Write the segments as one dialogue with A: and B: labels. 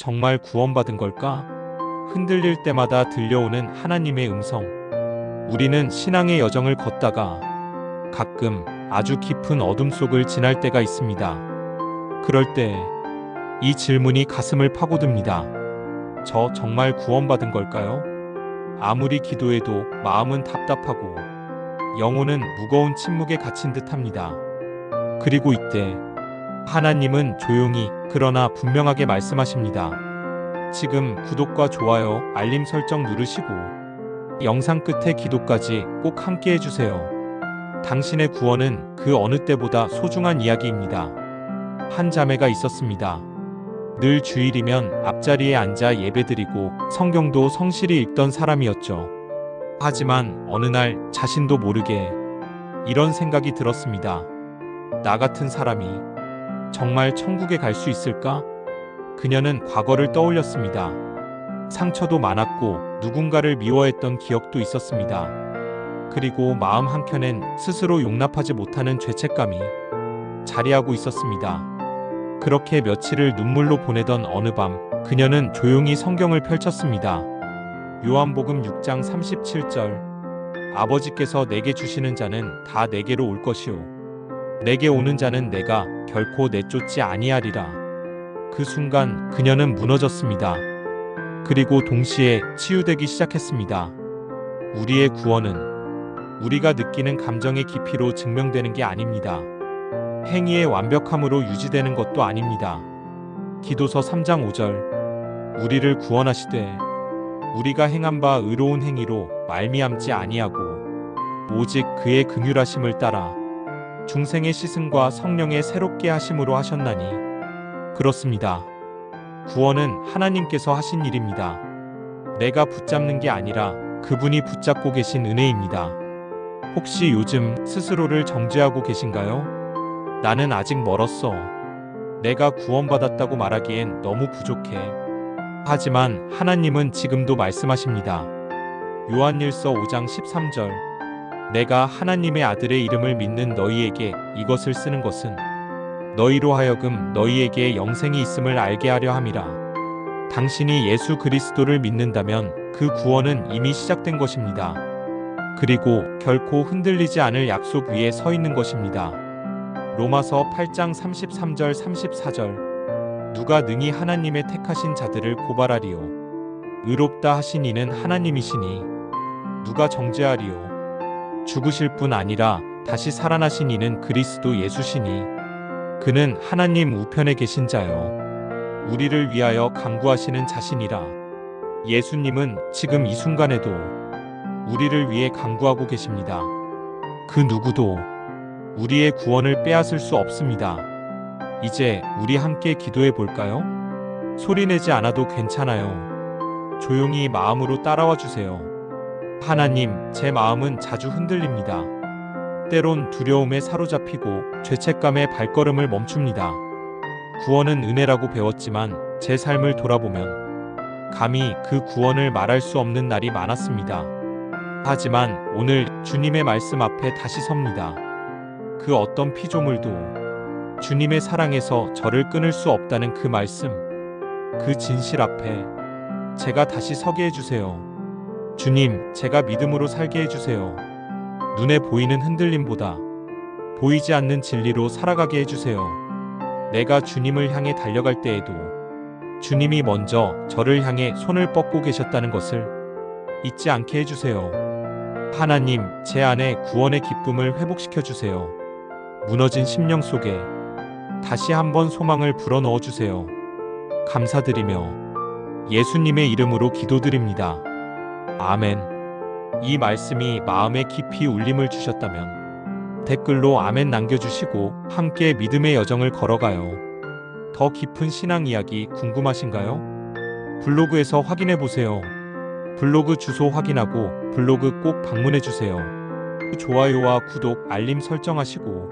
A: 정말 구원받은 걸까? 흔들릴 때마다 들려오는 하나님의 음성. 우리는 신앙의 여정을 걷다가 가끔 아주 깊은 어둠 속을 지날 때가 있습니다. 그럴 때 이 질문이 가슴을 파고듭니다. 저 정말 구원받은 걸까요? 아무리 기도해도 마음은 답답하고 영혼은 무거운 침묵에 갇힌 듯 합니다. 그리고 이때 하나님은 조용히 그러나 분명하게 말씀하십니다. 지금 구독과 좋아요, 알림 설정 누르시고 영상 끝에 기도까지 꼭 함께 해주세요. 당신의 구원은 그 어느 때보다 소중한 이야기입니다. 한 자매가 있었습니다. 늘 주일이면 앞자리에 앉아 예배드리고 성경도 성실히 읽던 사람이었죠. 하지만 어느 날 자신도 모르게 이런 생각이 들었습니다. 나 같은 사람이 정말 천국에 갈 수 있을까? 그녀는 과거를 떠올렸습니다. 상처도 많았고 누군가를 미워했던 기억도 있었습니다. 그리고 마음 한켠엔 스스로 용납하지 못하는 죄책감이 자리하고 있었습니다. 그렇게 며칠을 눈물로 보내던 어느 밤 그녀는 조용히 성경을 펼쳤습니다. 요한복음 6장 37절 아버지께서 내게 주시는 자는 다 내게로 올 것이요 내게 오는 자는 내가 결코 내쫓지 아니하리라. 그 순간 그녀는 무너졌습니다. 그리고 동시에 치유되기 시작했습니다. 우리의 구원은 우리가 느끼는 감정의 깊이로 증명되는 게 아닙니다. 행위의 완벽함으로 유지되는 것도 아닙니다. 기도서 3장 5절 우리를 구원하시되 우리가 행한 바 의로운 행위로 말미암지 아니하고 오직 그의 긍휼하심을 따라 중생의 시승과 성령의 새롭게 하심으로 하셨나니 그렇습니다. 구원은 하나님께서 하신 일입니다. 내가 붙잡는 게 아니라 그분이 붙잡고 계신 은혜입니다. 혹시 요즘 스스로를 정죄하고 계신가요? 나는 아직 멀었어. 내가 구원받았다고 말하기엔 너무 부족해. 하지만 하나님은 지금도 말씀하십니다. 요한일서 5장 13절. 내가 하나님의 아들의 이름을 믿는 너희에게 이것을 쓰는 것은 너희로 하여금 너희에게 영생이 있음을 알게 하려 함이라. 당신이 예수 그리스도를 믿는다면 그 구원은 이미 시작된 것입니다. 그리고 결코 흔들리지 않을 약속 위에 서 있는 것입니다. 로마서 8장 33절 34절 누가 능히 하나님의 택하신 자들을 고발하리요 의롭다 하신 이는 하나님이시니 누가 정죄하리요 죽으실 뿐 아니라 다시 살아나신 이는 그리스도 예수시니 그는 하나님 우편에 계신 자요 우리를 위하여 강구하시는 자신이라 예수님은 지금 이 순간에도 우리를 위해 강구하고 계십니다. 그 누구도 우리의 구원을 빼앗을 수 없습니다. 이제 우리 함께 기도해 볼까요? 소리내지 않아도 괜찮아요. 조용히 마음으로 따라와 주세요. 하나님, 제 마음은 자주 흔들립니다. 때론 두려움에 사로잡히고 죄책감에 발걸음을 멈춥니다. 구원은 은혜라고 배웠지만 제 삶을 돌아보면 감히 그 구원을 말할 수 없는 날이 많았습니다. 하지만 오늘 주님의 말씀 앞에 다시 섭니다. 그 어떤 피조물도 주님의 사랑에서 저를 끊을 수 없다는 그 말씀, 그 진실 앞에 제가 다시 서게 해주세요. 주님, 제가 믿음으로 살게 해주세요. 눈에 보이는 흔들림보다 보이지 않는 진리로 살아가게 해주세요. 내가 주님을 향해 달려갈 때에도 주님이 먼저 저를 향해 손을 뻗고 계셨다는 것을 잊지 않게 해주세요. 하나님, 제 안에 구원의 기쁨을 회복시켜 주세요. 무너진 심령 속에 다시 한번 소망을 불어넣어 주세요. 감사드리며 예수님의 이름으로 기도드립니다. 아멘. 이 말씀이 마음에 깊이 울림을 주셨다면 댓글로 아멘 남겨주시고 함께 믿음의 여정을 걸어가요. 더 깊은 신앙 이야기 궁금하신가요? 블로그에서 확인해 보세요. 블로그 주소 확인하고 블로그 꼭 방문해 주세요. 좋아요와 구독, 알림 설정하시고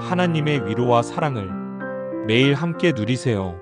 A: 하나님의 위로와 사랑을 매일 함께 누리세요.